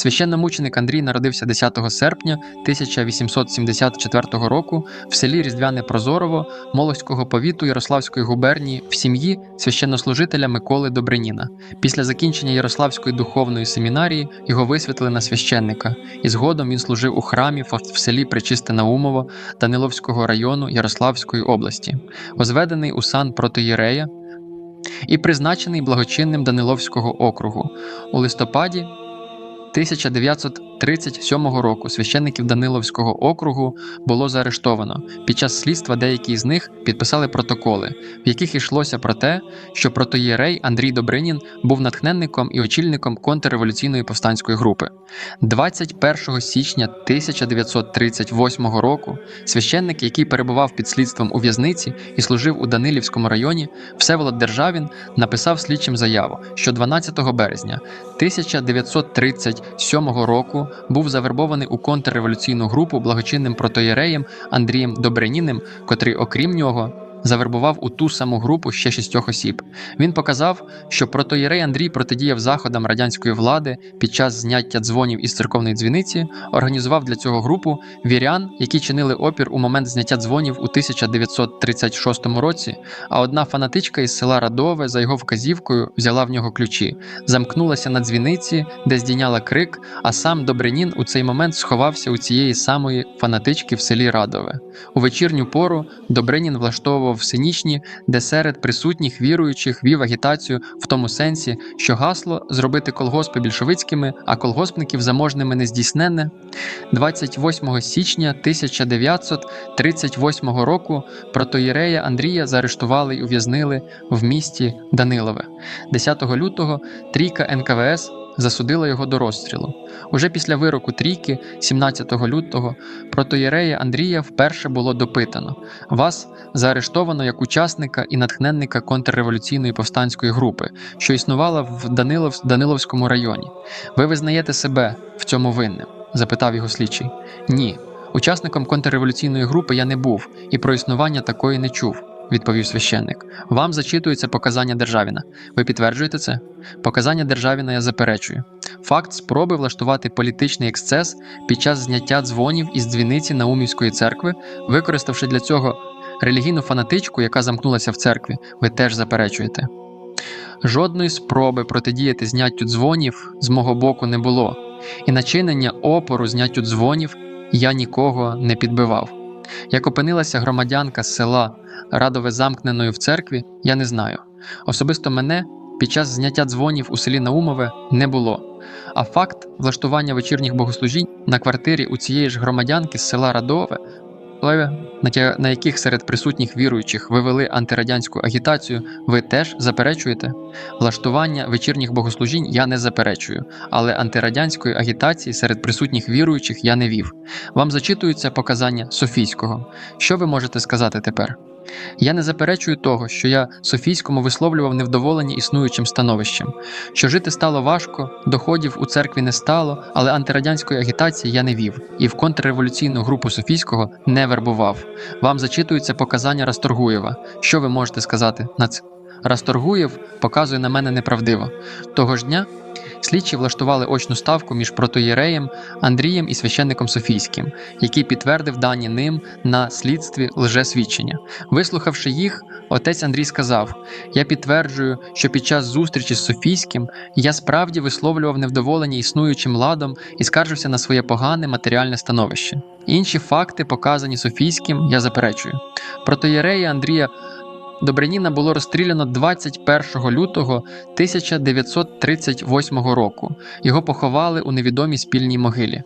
Священномученик Андрій народився 10 серпня 1874 року в селі Різдвяне Прозорово Молоського повіту Ярославської губернії в сім'ї священнослужителя Миколи Добриніна. Після закінчення Ярославської духовної семінарії його висвятили на священника, і згодом він служив у храмі в селі Пречисте Наумово Даниловського району Ярославської області, возведений у сан протоєрея і призначений благочинним Даниловського округу у листопаді 1900 1937 року священників Даниловського округу було заарештовано. Під час слідства деякі з них підписали протоколи, в яких йшлося про те, що протоєрей Андрій Добринін був натхненником і очільником контрреволюційної повстанської групи. 21 січня 1938 року священник, який перебував під слідством у в'язниці і служив у Данилівському районі, Всеволод Державін написав слідчим заяву, що 12 березня 1937 року був завербований у контрреволюційну групу благочинним протоєреєм Андрієм Добряніним, котрий, окрім нього, завербував у ту саму групу ще шістьох осіб. Він показав, що протоєрей Андрій протидіяв заходам радянської влади під час зняття дзвонів із церковної дзвіниці, організував для цього групу вірян, які чинили опір у момент зняття дзвонів у 1936 році. А одна фанатичка із села Радове за його вказівкою взяла в нього ключі, замкнулася на дзвіниці, де здійняла крик. А сам Добринін у цей момент сховався у цієї самої фанатички в селі Радове. У вечірню пору Добринін влаштовував в Синічні, де серед присутніх віруючих вів агітацію в тому сенсі, що гасло зробити колгоспи більшовицькими, а колгоспників заможними нездійсненне. 28 січня 1938 року протоєрея Андрія заарештували і ув'язнили в місті Данилове. 10 лютого трійка НКВС засудила його до розстрілу. Уже після вироку трійки, 17 лютого, протоєрея Андрія вперше було допитано. Вас заарештовано як учасника і натхненника контрреволюційної повстанської групи, що існувала в Данилов... Даниловському районі. Ви визнаєте себе в цьому винним? запитав його слідчий. Ні. Учасником контрреволюційної групи я не був і про існування такої не чув. Відповів священник. Вам зачитуються показання Державіна. Ви підтверджуєте це? Показання Державіна я заперечую. Факт спроби влаштувати політичний ексцес під час зняття дзвонів із дзвіниці Наумівської церкви, використавши для цього релігійну фанатичку, яка замкнулася в церкві, ви теж заперечуєте. Жодної спроби протидіяти зняттю дзвонів з мого боку не було, і начинення опору зняттю дзвонів я нікого не підбивав. Як опинилася громадянка з села Радове замкненою в церкві, я не знаю. Особисто мене під час зняття дзвонів у селі Наумове не було. А факт влаштування вечірніх богослужінь на квартирі у цієї ж громадянки з села Радове, на на яких серед присутніх віруючих ви вели антирадянську агітацію, ви теж заперечуєте? Влаштування вечірніх богослужінь я не заперечую, але антирадянської агітації серед присутніх віруючих я не вів. Вам зачитуються показання Софійського. Що ви можете сказати тепер? Я не заперечую того, що я Софійському висловлював невдоволення існуючим становищем, що жити стало важко, доходів у церкві не стало, але антирадянської агітації я не вів і в контрреволюційну групу Софійського не вербував. Вам зачитуються показання Расторгуєва. Що ви можете сказати на це? Расторгуєв показує на мене неправдиво. Того ж дня слідчі влаштували очну ставку між протоєреєм Андрієм і священником Софійським, який підтвердив дані ним на слідстві лжесвідчення. Вислухавши їх, отець Андрій сказав: Я підтверджую, що під час зустрічі з Софійським я справді висловлював невдоволення існуючим ладом і скаржився на своє погане матеріальне становище. Інші факти, показані Софійським, я заперечую. Протоєрея Андрія Добриніна було розстріляно 21 лютого 1938 року. Його поховали у невідомій спільній могилі.